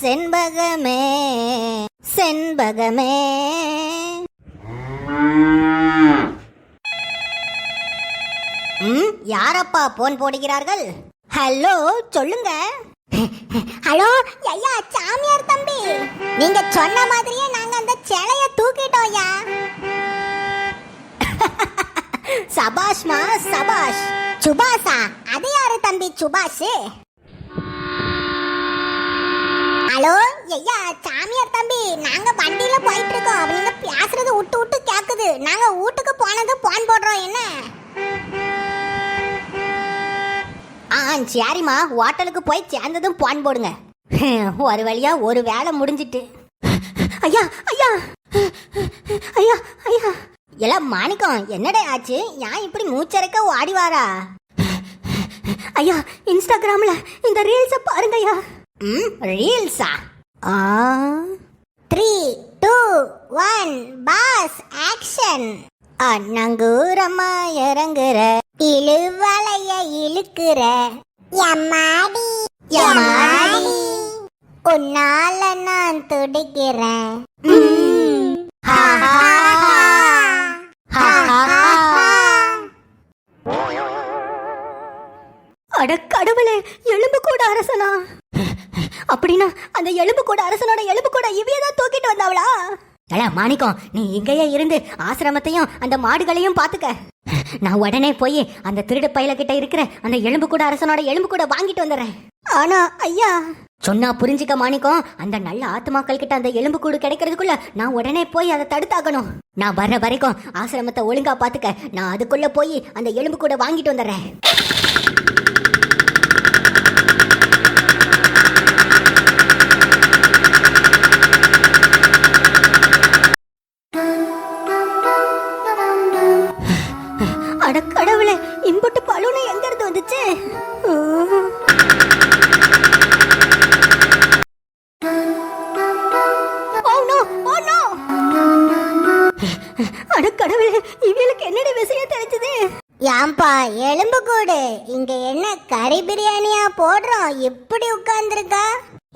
செண்பகமே செண்பகமே. ம் யாரப்பா போன் போடுகிறார்கள்? ஹலோ சொல்லுங்க. ஹலோ ஐயா சாமியார் தம்பி. நீங்க சொன்ன மாதிரியே நாங்க அந்த சிலைய தூக்கிட்டோம்யா சபாஷ்மா சபாஷ். சுபாஷா அது யாரு தம்பி சுபாஷ்? ஹலோ ஐயா சாமியார் தம்பி நாங்க வண்டியில போயிட்டு இருக்கோம் நீங்க பேசுறது விட்டு விட்டு கேக்குது. நாங்க வீட்டுக்கு போனது போன் போடுறோம். என்ன? ஆ சரிம்மா. ஹோட்டலுக்கு போய் சேர்ந்ததும் போன் போடுங்க. ஒரு வழியா ஒரு வேலை முடிஞ்சிட்டு. ஐயா ஐயா. ஐயா ஐயா. எல்லாம் மாணிக்கம் என்னடா ஆச்சு? ஏன் இப்படி மூச்சரைக்க ஓடி வாரா ஐயா இன்ஸ்டாகிராம்ல இந்த ரீல்ஸை பாருங்கய்யா ம் ரீல்ஸா? ஆ. Three two one boss action அண்ணங்கூரமா இறங்குற இழுவலைய இழுக்கிற. எம்மாடி எம்மாடி. உன்னால நான் துடிக்கிறேன். அட கடவுளே எலும்பு கூட அரசனா? கூட அரசனோட எலும்பு கூட இவையதான் தூக்கிட்டு வந்தாவளா? ஏல மாணிக்கம் நீ இங்கேயே இருந்து ஆசிரமத்தையும் அந்த மாடுகளையும் பாத்துக்க. நான் உடனே போய் அந்த திருடு பையில கிட்ட இருக்கிற அந்த எலும்பு கூட அரசனோட எலும்பு கூட வாங்கிட்டு வந்துடுறேன் ஆனா ஐயா. சொன்னா புரிஞ்சுக்க மாணிக்கம். அந்த நல்ல ஆத்மாக்கள் கிட்ட அந்த எலும்பு கூடு கிடைக்கிறதுக்குள்ள நான் உடனே போய் அதை தடுத்தாகணும். நான் வர்ற வரைக்கும் ஆசிரமத்தை ஒழுங்கா பாத்துக்க. நான் அதுக்குள்ள போய் அந்த எலும்பு கூட வாங்கிட்டு வந்துடுறேன் கறி பிரியாணியா போடுறோம். எப்படி உட்கார்ந்துருக்கா?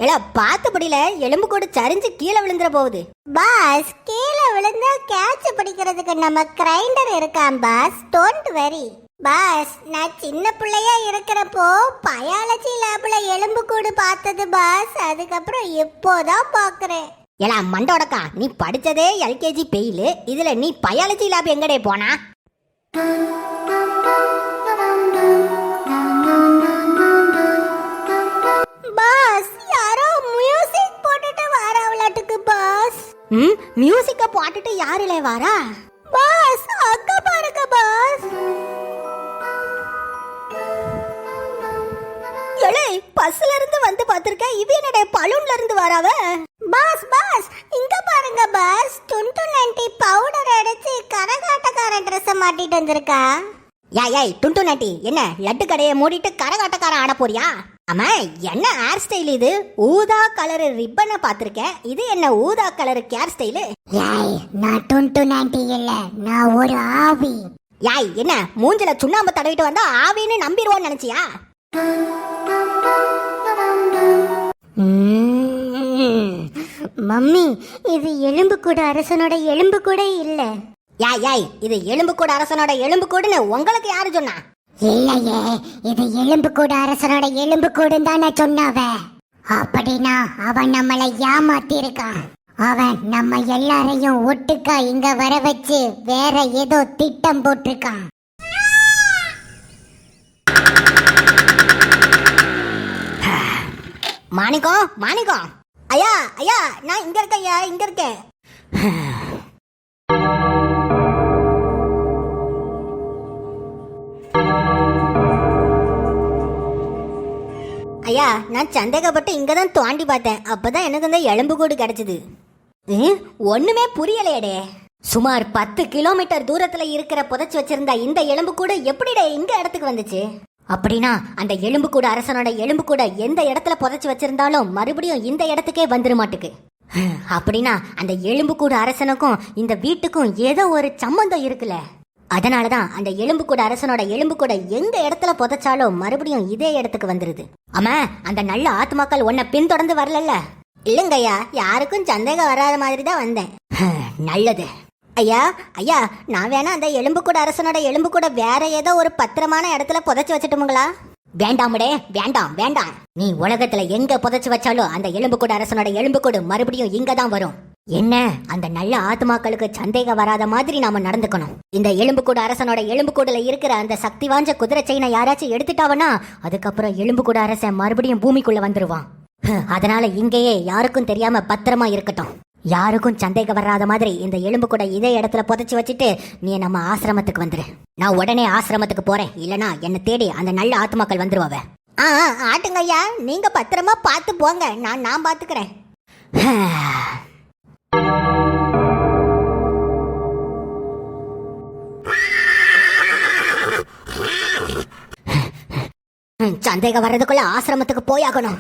எடா பார்த்து படியில எலும்பு கூட சரிஞ்சு கீழே விழுந்துற போகுது. பாஸ் கீழே விழுந்தா கேட்ச் பிடிக்கிறதுக்கு நம்ம கிரைண்டர் இருக்கான் பாஸ். டோன்ட் வெரி பாஸ் நான் சின்ன பிள்ளையா இருக்கிறப்போ பயாலஜி லேப்ல எலும்பு கூடு பார்த்தது பாஸ். அதுக்கப்புறம் இப்போதான் பாக்குறேன் ஏலா மண்டோடக்கா நீ படிச்சதே எல்கேஜி பெயிலு இதுல நீ பயாலஜி லேப் எங்கடே போனா? விட்டுட்டு போட்டுட்டு வாரா? பாஸ் அங்க பாருங்க பாஸ். எலே பஸ்ல இருந்து வந்து பாத்திருக்க இவ என்னடே பலூன்ல இருந்து வராவ? பாஸ் பாஸ் இங்க பாருங்க பாஸ். துண்டு நண்டி பவுடர் அடிச்சு கரகாட்டக்காரன் ட்ரெஸ் மாட்டிட்டு வந்திருக்கா. ஏய் யாய் டுன்டு நைன்டி என்ன லட்டு கடையை மூடிட்டு கரகாட்டக்காரன் ஆட போறியா? ஆமா என்ன ஹேர் ஸ்டைல் இது? ஊதா கலர் ரிப்பனை பார்த்திருக்கேன். இது என்ன ஊதா கலர் கேர் ஸ்டைலு ஏய் நான் டுன்டு நைன்டி இல்ல. நான் ஒரு ஆவி. ஏய் என்ன மூஞ்சில சுண்ணாம்பு தடவிட்டு வந்தா ஆவின்னு நம்பிடுவோன்னு நினைச்சியா? ம்ம். மம்மி இது எலும்பு கூட அரசனோட எலும்பு கூட இல்ல. ஏய் ஏய் இது எலும்பு கூட அரசனோட எலும்பு கூடுன்னு உங்களுக்கு யாரு சொன்னா? இல்லையே இது எலும்பு கூட அரசனோட எலும்பு கூடுன்னு தானே சொன்னாவ. அப்படின்னா அவன் நம்மளை ஏமாத்தி இருக்கான் அவன் நம்ம எல்லாரையும் ஒட்டுக்கா இங்க வர வச்சு வேற ஏதோ திட்டம் போட்டிருக்கான். மாணிக்கம் மாணிக்கம். ஐயா ஐயா நான் இங்க இருக்கேன் ஐயா இங்க இருக்கேன். ஐயா நான் சந்தேகப்பட்டு இங்கே தான் தோண்டி பார்த்தேன். அப்போ தான் எனக்கு இந்த எலும்புக்கூடு கிடச்சிது. ம், ஒன்றுமே புரியலையடே. சுமார் பத்து கிலோமீட்டர் தூரத்தில் இருக்கிற புதைச்சி வச்சிருந்த இந்த எலும்புக்கூடு எப்படிடே இந்த இடத்துக்கு வந்துச்சு? அப்படின்னா அந்த எலும்புக்கூடு அரசனோட எலும்புக்கூட எந்த இடத்துல புதைச்சி வச்சிருந்தாலும் மறுபடியும் இந்த இடத்துக்கே வந்துட மாட்டுக்கு. அப்படின்னா அந்த எலும்புக்கூடு அரசனுக்கும் இந்த வீட்டுக்கும் ஏதோ ஒரு சம்மந்தம் இருக்குல்ல. அதனாலதான் அந்த எலும்புக்கூட அரசனோட எலும்புக்கூட எங்க இடத்துல புதைச்சாலும் மறுபடியும் இதே இடத்துக்கு வந்துருது. ஆமா அந்த நல்ல ஆத்மாக்கள் உன்னை பின்தொடர்ந்து வரலல்ல. இல்லைங்கய்யா யாருக்கும் சந்தேகம் வராத மாதிரி தான் வந்தேன் நல்லது. ஐயா ஐயா நான் வேணா அந்த எலும்புக்கூட அரசனோட எலும்புக்கூட வேற ஏதோ ஒரு பத்திரமான இடத்துல புதைச்சி வச்சுட்டுமுங்களா? வேண்டாமுடே வேண்டாம் வேண்டாம். நீ உலகத்துல எங்க புதைச்சு வச்சாலும் அந்த எலும்புக்கூட அரசனோட எலும்புக்கூடு மறுபடியும் இங்க தான் வரும். என்ன? அந்த நல்ல ஆத்மாக்களுக்கு சந்தேகம் வராத மாதிரி நாம நடந்துக்கணும். இந்த எலும்புக்கூடு அரசனோட எலும்புக்கூடுல இருக்கிற அந்த சக்தி வாஞ்ச குதிரை செயினை யாராச்சும் எடுத்துட்டாவனா அதுக்கப்புறம் எலும்புக்கூட அரசன் மறுபடியும் பூமிக்குள்ள வந்துருவான். அதனால இங்கேயே யாருக்கும் தெரியாம பத்திரமா இருக்கட்டும். யாருக்கும் சந்தேகம் வராத மாதிரி இந்த எலும்பு கூட இதே இடத்துல புதைச்சி வச்சுட்டு நீ நம்ம ஆசிரமத்துக்கு வந்துரு. நான் உடனே ஆசிரமத்துக்கு போறேன். இல்லனா என்ன தேடி அந்த நல்ல ஆத்மாக்கள் வந்துருவாவ. ஆ ஆட்டுங்க ஐயா. நீங்க பத்திரமா பார்த்து போங்க. நான் நான் பாத்துக்கிறேன். சந்தேகம் வர்றதுக்குள்ள ஆசிரமத்துக்கு போயாகணும்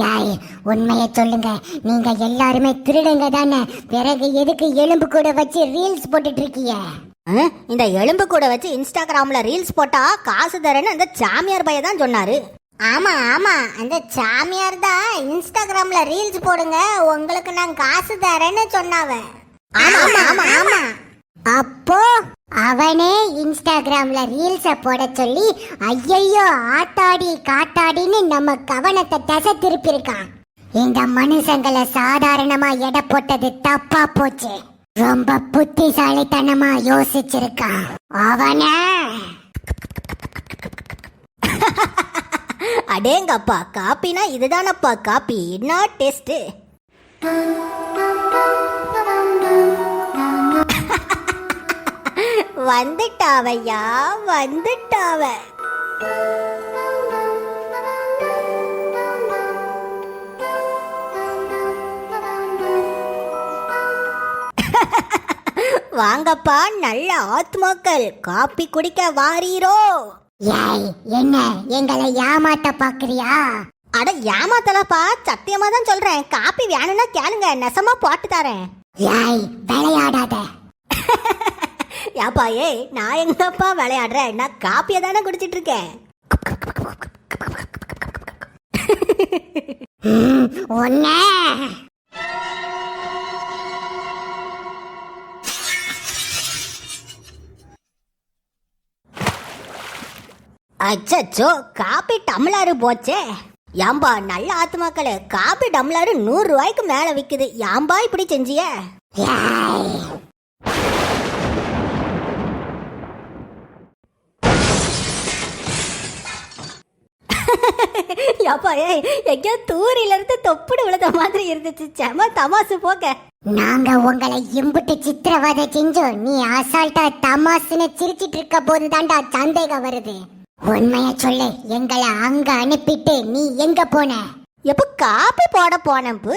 யாய் உண்மையை சொல்லுங்க. நீங்க எல்லாருமே திருடுங்க தானே. பிறகு எதுக்கு எலும்பு கூட வச்சு ரீல்ஸ் போட்டுட்டு இருக்கீங்க? இந்த எலும்பு கூட வச்சு இன்ஸ்டாகிராம்ல ரீல்ஸ் போட்டா காசு தரேன்னு அந்த சாமியார் பைய தான் சொன்னாரு. ஆமா ஆமா. அந்த சாமியார் தான் இன்ஸ்டாகிராம்ல ரீல்ஸ் போடுங்க. உங்களுக்கு நான் காசு தரேன்னு சொன்னாவ. ஆமா, ஆமா, ஆமா. அப்போ அவனே இன்ஸ்டாகிராம்ல ரீல்ஸ போட சொல்லி ஐயையோ ஆட்டாடி காட்டாடின்னு நம்ம கவனத்தை திசை திருப்பியிருக்கான். இந்த மனுஷங்களை சாதாரணமா எடை போட்டது தப்பா போச்சு. ரொம்ப புத்திசாலித்தனமா யோசிச்சிருக்கான் அவன! அடேங்கப்பா காப்பினா இதுதானப்பா காப்பி? என்ன டேஸ்ட்? வந்துட்டாவையா வந்துட்டாவ. வாங்கப்பா நல்ல ஆத்மாக்கள். காப்பி குடிக்க வாரீரோ. ஏய் என்ன? எங்களை ஏமாத்த பாக்குறியா? அட ஏமாத்தலப்பா. சத்தியமா தான் சொல்றேன். காப்பி வேணும்னா கேளுங்க. நெசமா போட்டு தரேன். ஏய் விளையாடாத. ஏப்பா ஏய் நான் எங்கப்பா விளையாடுறேன்? நான் காப்பியை தானே குடிச்சிட்டு இருக்கேன் ம், அச்சோ காப்பி டம்ளாரு போச்சே. ஏம்பா நல்ல ஆத்மாக்களே காப்பி டம்ளாரு நூறு ரூபாய்க்கு மேல விக்குது. ஏம்பா இப்படி செஞ்சிய? ஏய் ஏப்பா ஏய் எங்கேயோ தூரில இருந்து தொப்புடு விழுத மாதிரி இருந்துச்சு. செம தமாசு போக்க. நாங்க உங்களை இம்புட்டு சித்திரவதை செஞ்சோம். நீ அசால்ட்டா தமாசுன்னு சிரிச்சிட்டு இருக்க போது தாண்டா சந்தேகம் வருது. உண்மைய சொல்லு. எங்களை அங்க அனுப்பிட்டு நீ எங்க போன? எப்ப காப்பி போட போனப்பு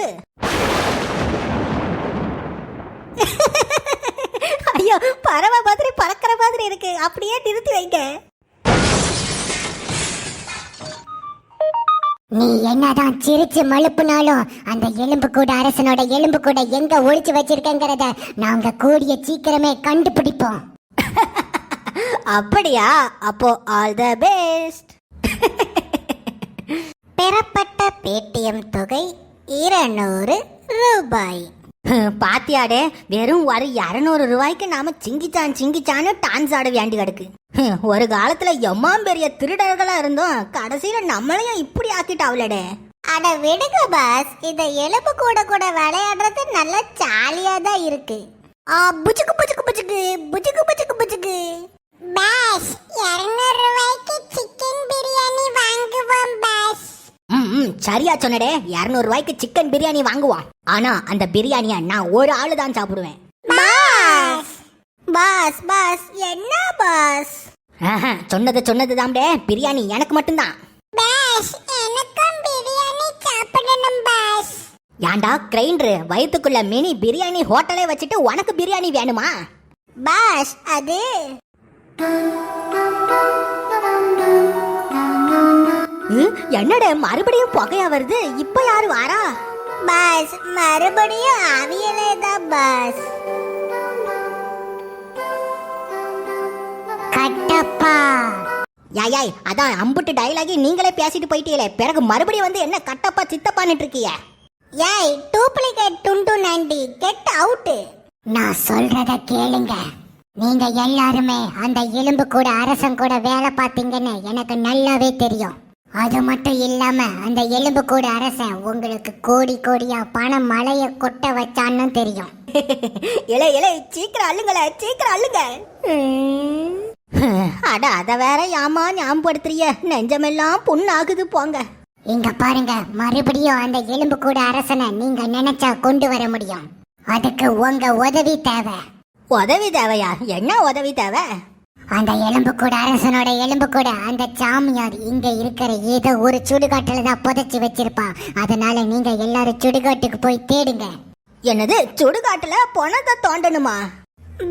ஐயோ பறவை மாதிரி பறக்கிற மாதிரி இருக்கு. அப்படியே நிறுத்தி வைங்க. நீ என்னதான் சிரிச்சு மழுப்புனாலும் அந்த எலும்பு கூட அரசனோட எலும்பு கூட எங்க ஒளிச்சு வச்சிருக்கங்கிறத நாங்க கூடிய சீக்கிரமே கண்டுபிடிப்போம். அப்படியா? அப்போ ஆல் த பெஸ்ட் பெறப்பட்ட பேடிஎம் தொகை இருநூறு ரூபாய். பாத்தியாடே வெறும் ஒரு இரநூறு ரூபாய்க்கு நாம சிங்கிச்சான் சிங்கிச்சான்னு டான்ஸ் ஆட வேண்டி கிடக்கு. ஒரு காலத்துல எம்மாம் பெரிய திருடர்களா இருந்தோம் கடைசியில நம்மளையும் இப்படி ஆக்கிட்டாவலடே அட விடுங்க பாஸ் இந்த எலும்பு கூட கூட விளையாடுறது நல்ல ஜாலியா தான் இருக்கு. ஆ, புச்சுக்கு புச்சுக்கு புச்சுக்கு புச்சுக்கு புச்சுக்கு புச்சுக்கு பாஸ் இருநூறு ரூபாய்க்கு சிக்கன் பிரியாணி வாங்குவோம் பாஸ். ம், சரியா சொன்னடே. இரநூறு ரூபாய்க்கு சிக்கன் பிரியாணி வாங்குவான். ஆனா அந்த பிரியாணிய நான் ஒரு ஆளு தான் சாப்பிடுவேன். பாஸ். பாஸ் பாஸ் என்ன பாஸ்? ஆஹா, சொன்னது சொன்னது தாம்டே பிரியாணி எனக்கு மட்டும்தான். பாஸ் எனக்கும் பிரியாணி சாப்பிடணும் பாஸ். ஏன்டா கிரைண்டரு வயித்துக்குள்ள மினி பிரியாணி ஹோட்டலே வச்சுட்டு உனக்கு பிரியாணி வேணுமா? பாஸ் அது என்னட மறுபடியும் புகையா வருது? இப்ப யாரு வாரா? பாஸ் மறுபடியும் அவியலே தான் பாஸ். கட்டப்பா. யாய் அதான் அம்புட்டு டைலாகி நீங்களே பேசிட்டு போயிட்டீங்களே. பிறகு மறுபடியும் வந்து என்ன கட்டப்பா சித்தப்பான்னுட்டு இருக்கீங்க ஏய் டூப்ளிகேட் டுண்டு நண்டி கெட் அவுட்டு நான் சொல்றத கேளுங்க. நீங்க எல்லாருமே அந்த எலும்பு கூட அரசன் கூட வேலை பார்த்தீங்கன்னு எனக்கு நல்லாவே தெரியும். அது மட்டும் இல்லாம அந்த எலும்பு கூட அரசன் உங்களுக்கு கோடி கோடியா பணம் மழைய கொட்ட வச்சான்னு தெரியும். இலை இலை சீக்கிரம் அள்ளுங்களே சீக்கிரம் அள்ளுங்க. அட அத வேற ஏமா ஞாபகப்படுத்துறிய? நெஞ்சமெல்லாம் புண்ணாகுது போங்க. இங்க பாருங்க மறுபடியும் அந்த எலும்பு கூட அரசனை நீங்க நினைச்சா கொண்டு வர முடியும். அதுக்கு உங்க உதவி தேவை. உதவி தேவையா என்ன உதவி தேவை அந்த எலும்பு கூட அரசனோட எலும்பு கூட அந்த சாமியார் இங்க இருக்கிற ஏதோ ஒரு சுடுகாட்டுல தான் புதைச்சி வச்சிருப்பான் அதனால நீங்க எல்லாரும் சுடுகாட்டுக்கு போய் தேடுங்க. என்னது சுடுகாட்டுல பொணத்தை தோண்டணுமா?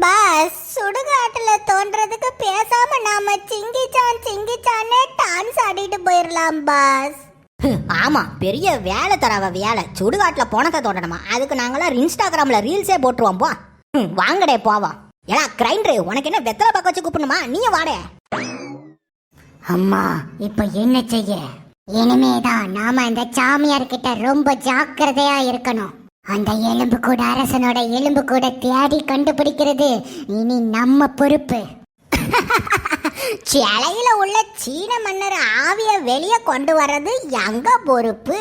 பாஸ் சுடுகாட்டுல தோன்றதுக்கு பேசாம நாம சிங்கிச்சான் சிங்கிச்சான்னு டான்ஸ் ஆடிட்டு போயிடலாம் பாஸ். ஆமா பெரிய வேலை தரவ வேலை. சுடுகாட்டுல பொணத்தை தோண்டணுமா? அதுக்கு நாங்களாம் இன்ஸ்டாகிராம்ல ரீல்ஸே போட்டுருவோம் போ. ம், வாங்கடே போவோம் ஏன்னா கிரைண்டரு உனக்கு என்ன வெத்தலை பக்கம் வச்சு கூப்பிடணுமா? நீயும் வாடே. அம்மா இப்ப என்ன செய்ய? இனிமேதான் நாம அந்த சாமியார் கிட்ட ரொம்ப ஜாக்கிரதையா இருக்கணும். அந்த எலும்பு கூட அரசனோட எலும்பு கூட தேடி கண்டுபிடிக்கிறது இனி நம்ம பொறுப்பு. சிலையில உள்ள சீன மன்னர் ஆவிய வெளியே கொண்டு வர்றது எங்க பொறுப்பு?